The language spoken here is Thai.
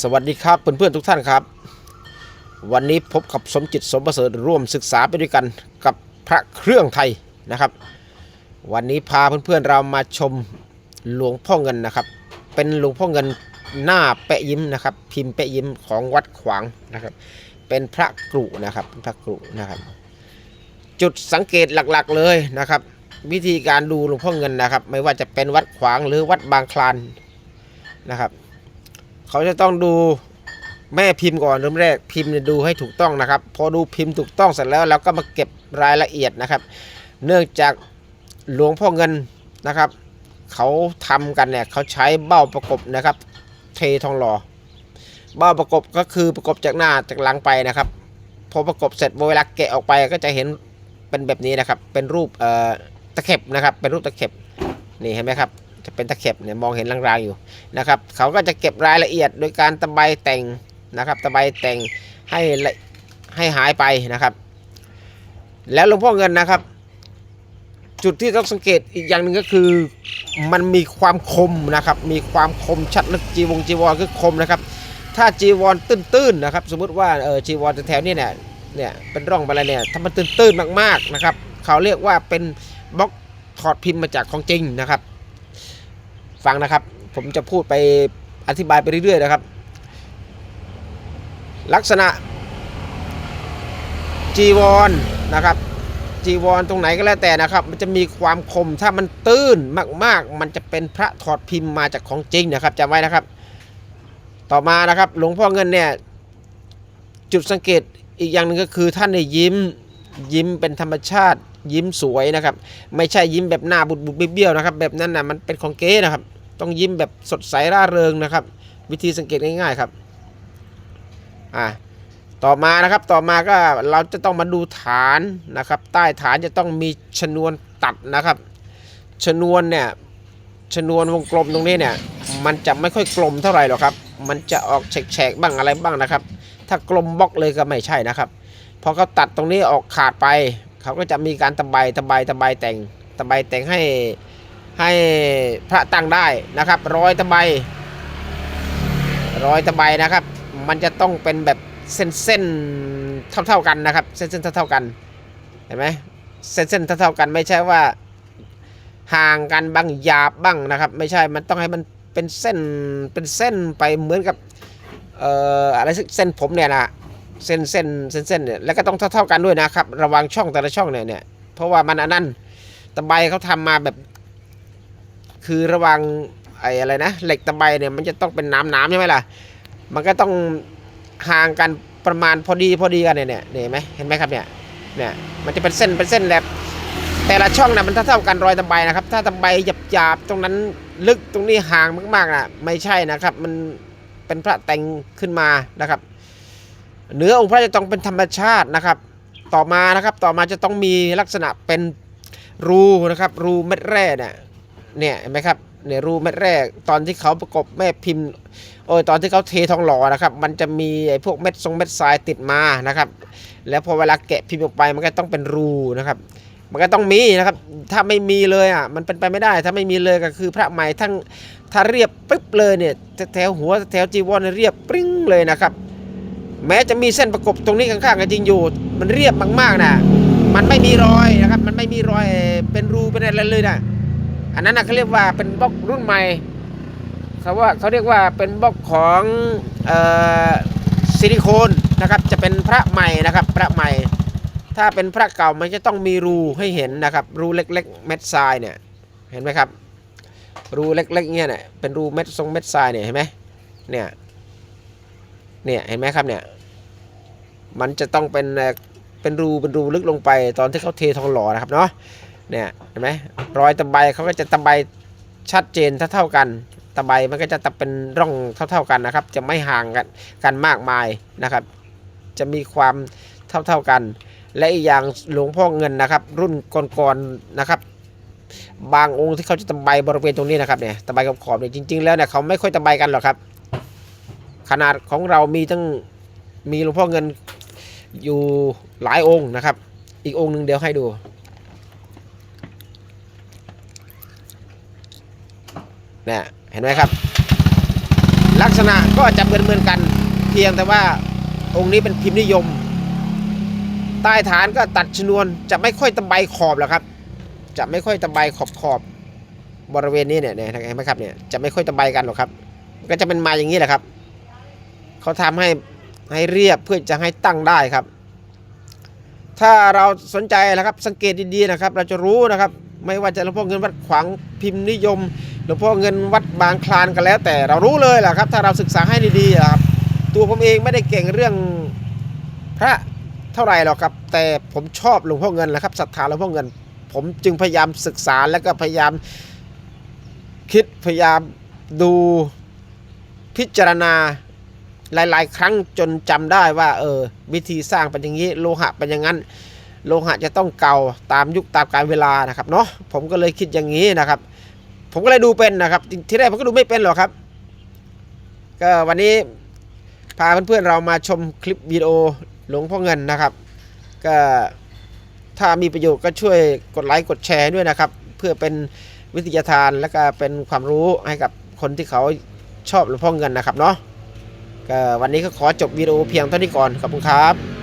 สวัสดีครับเพื่อนๆทุกท่านครับ วันนี้พบกับสมจิตสมประเสริฐร่วมศึกษาไปด้วยกันกับพระเครื่องไทยนะครับ วันนี้พาเพื่อนๆเรามาชมหลวงพ่อเงินนะครับ เป็นหลวงพ่อเงินหน้าแปะยิ้มนะครับ พิมพ์แปะยิ้มของวัดขวางนะครับ เป็นพระกรุนะครับพระกรุนะครับ จุดสังเกตหลักๆเลยนะครับ วิธีการดูหลวงพ่อเงินนะครับ ไม่ว่าจะเป็นวัดขวางหรือวัดบางคลานนะครับ เขาจะต้องดูแม่พิมพ์ก่อนเริ่มแรกพิมพ์ดูให้ถูกต้องนะครับ พอดูพิมพ์ถูกต้องเสร็จแล้วเราก็มาเก็บรายละเอียดนะครับ เนื่องจากหลวงพ่อเงินนะครับ เขาทำกันเนี่ยเขาใช้เบ้าประกบนะครับ เททองหล่อเบ้าประกบก็คือประกบจากหน้าจากหลังไปนะครับพอประกบเสร็จเวลาแกะออกไปก็จะเห็นเป็นแบบนี้นะครับ เป็นรูปตะเข็บนะครับ เป็นรูปตะเข็บนี่เห็นไหมครับ จะเป็นตะเข็บเนี่ยมองเห็นลางๆอยู่นะครับเขาก็จะเก็บรายละเอียดโดยการตะไบแต่งนะครับตะไบแต่งให้ให้หายไปนะครับ แล้วหลวงพ่อเงินนะครับ จุดที่ต้องสังเกตอีกอย่างหนึ่งก็คือมันมีความคมนะครับ มีความคมชัดลึกจีวงจีวรคือคมนะครับ ถ้าจีวรตื้นๆนะครับ สมมุติว่าเออจีวรแถวๆนี้เนี่ยเนี่ยเป็นร่องอะไรเนี่ยถ้ามันตื้นๆมากๆนะครับ เขาเรียกว่าเป็นบล็อกถอดพิมพ์มาจากของจริงนะครับ ฟังนะครับ ผมจะพูดไปอธิบายไปเรื่อยๆนะครับ ลักษณะจีวรนะครับจีวรตรงไหนก็แล้วแต่นะครับ มันจะมีความคมถ้ามันตื้นมากๆ มันจะเป็นพระถอดพิมพ์มาจากของจริงนะครับจำไว้นะครับ ต่อมานะครับ หลวงพ่อเงินเนี่ยจุดสังเกตอีกอย่างหนึ่งก็คือท่านเนี่ยยิ้มยิ้มเป็นธรรมชาติยิ้มสวยนะครับ ไม่ใช่ยิ้มแบบหน้าบุดบุดๆเบี้ยวๆนะครับ แบบนั้นนะมันเป็นของเก๊นะครับ ต้องยิ้มแบบสดใสร่าเริงนะครับ วิธีสังเกตง่ายๆครับอ่าต่อมานะครับต่อมาก็เราจะต้องมาดูฐานนะครับ ใต้ฐานจะต้องมีชนวนตัดนะครับ ชนวนเนี่ยชนวนวงกลมตรงนี้เนี่ยมันจะไม่ค่อยกลมเท่าไหร่หรอกครับ มันจะออกแฉกๆบ้างอะไรบ้างนะครับ ถ้ากลมบล็อกเลยก็ไม่ใช่นะครับพอเขาตัดตรงนี้ออกขาดไป เขาก็จะมีการตะไบตะไบตะไบแต่งตะไบแต่งให้ ให้พระตั้งได้นะครับร้อยตะไบร้อยตะไบนะครับ มันจะต้องเป็นแบบเส้นเส้นเท่าๆกันนะครับ เส้นเส้นๆเท่าๆกันเห็นไหมเส้นเส้นๆเท่าๆกันไม่ใช่ว่าห่างกันบางหยาบบ้างนะครับ ไม่ใช่มันต้องให้มันเป็นเส้นเป็นเส้นไปเหมือนกับเอ่ออะไรสักเส้นผมเนี่ยนะเส้นเส้นเส้นเส้นเนี่ยแล้วก็ต้องเท่าเท่าๆกันด้วยนะครับ ระวังช่องแต่ละช่องเนี่ยเนี่ยเพราะว่ามันอันนั้นตะไบเขาทำมาแบบ คือระวังไอ้อะไรนะเหล็กตะไบเนี่ยมันจะต้องเป็นน้ำน้ำๆใช่ไหมล่ะ มันก็ต้องห่างกันประมาณพอดีพอดีกันเนี่ยเนี่ยเห็นไหมเห็นไหมครับเนี่ยเนี่ยมันจะเป็นเส้นเป็นเส้นแบบแต่ละช่องนะมันเท่าเท่ากันรอยตะไบนะครับ ถ้าตะไบหยาบๆตรงนั้นลึกตรงนี้ห่างมากๆนะไม่ใช่นะครับ มันเป็นพระแต่งขึ้นมานะครับ เนื้อองค์พระจะต้องเป็นธรรมชาตินะครับ ต่อมานะครับต่อมาจะต้องมีลักษณะเป็นรูนะครับ รูเม็ดแร่เนี่ย เนี่ยเห็นไหมครับเนี่ยรูเม็ดแร่ตอนที่เขาประกบแม่พิมพ์โอ้ยตอนที่เขาเททองหล่อนะครับ มันจะมีไอ้พวกเม็ดทรงเม็ดทรายติดมานะครับ แล้วพอเวลาแกะพิมพ์ออกไปมันก็ต้องเป็นรูนะครับมันก็ต้องมีนะครับ ถ้าไม่มีเลยอะ มันเป็นไปไม่ได้ ถ้าไม่มีเลยก็คือพระใหม่ทั้งถ้าเรียบปึ๊บเลยเนี่ยแถวหัวแถวจีวรเนี่ยเรียบปริ้งเลยนะครับ แม้จะมีเส้นประกบตรงนี้ข้างๆกันจริงอยู่ มันเรียบมากๆนะ มันไม่มีรอยนะครับ มันไม่มีรอยเป็นรูเป็นอะไรเลยนะ อันนั้นนะเขาเรียกว่าเป็นบล็อกรุ่นใหม่เขาว่าเขาเรียกว่าเป็นบล็อกของออซิลิโคนนะครับจะเป็นพระใหม่นะครับพระใหม่ ถ้าเป็นพระเก่ามันจะต้องมีรูให้เห็นนะครับ รูเล็กๆเม็ดทรายเนี่ยเห็นไหมครับ รูเล็กๆเนี่ยเนี่ยเป็นรูเม็ดทรงเม็ดทรายเนี่ยเห็นไหมเนี่ยเนี่ยเห็นไหมครับเนี่ยมันจะต้องเป็นเอ่อเป็นรูเป็นรูลึกลงไปตอนที่เขาเททองหล่อนะครับเนาะ เนี่ยเห็นไหมรอยตะไบเขาก็จะตะไบชัดเจนเท่าๆกันตะไบมันก็จะตะเป็นร่องเท่า ๆกันนะครับ จะไม่ห่างกันกันมากมายนะครับ จะมีความเท่าๆกัน และอีกอย่างหลวงพ่อเงินนะครับ รุ่นก่อนๆนะครับ บางองค์ที่เขาจะตะไบบริเวณตรงนี้นะครับเนี่ยตะไบกับขอบเนี่ยจริง ๆ แล้วเนี่ยเขาไม่ค่อยตะไบกันหรอกครับ ขนาดของเรามีตั้งมีหลวงพ่อเงินอยู่หลายองค์นะครับ อีกองค์หนึ่งเดี๋ยวให้ดู เนี่ยเห็นไหมครับ ลักษณะก็จะเหมือนเหมือนๆกัน เพียงแต่ว่าองค์นี้เป็นพิมพ์นิยม ใต้ฐานก็ตัดชนวนจะไม่ค่อยตะไบขอบหรอกครับ จะไม่ค่อยตะไบขอบขอบบริเวณนี้เนี่ยเนี่ยเห็นไหมครับเนี่ยจะไม่ค่อยตะไบกันหรอกครับ ก็จะเป็นมาอย่างนี้แหละครับเขาทำให้ให้เรียบเพื่อจะให้ตั้งได้ครับ ถ้าเราสนใจนะครับสังเกตดีๆนะครับ เราจะรู้นะครับ ไม่ว่าจะหลวงพ่อเงินวัดขวางพิมพ์นิยม หลวงพ่อเงินวัดบางคลานกันแล้วแต่เรารู้เลยแหละครับถ้าเราศึกษาให้ดีๆนะครับ ตัวผมเองไม่ได้เก่งเรื่องพระเท่าไหร่หรอกครับ แต่ผมชอบหลวงพ่อเงินนะครับศรัทธาหลวงพ่อเงิน ผมจึงพยายามศึกษาแล้วก็พยายามคิดพยายามดูพิจารณาหลาย ๆ ครั้งจนจำได้ว่าเออวิธีสร้างเป็นอย่างนี้โลหะเป็นอย่างนั้น โลหะจะต้องเก่าตามยุคตามกาลเวลานะครับเนาะผมก็เลยคิดอย่างนี้นะครับ ผมก็เลยดูเป็นนะครับ ที่แรกผมก็ดูไม่เป็นหรอกครับ ก็วันนี้พาเพื่อนๆเรามาชมคลิปวิดีโอหลวงพ่อเงินนะครับ ก็ถ้ามีประโยชน์ก็ช่วยกดไลค์กดแชร์ด้วยนะครับ เพื่อเป็นวิทยาทานและก็เป็นความรู้ให้กับคนที่เขาชอบหลวงพ่อเงินนะครับเนาะก็วันนี้ก็ขอจบวิดีโอเพียงเท่านี้ก่อนขอบคุณครับ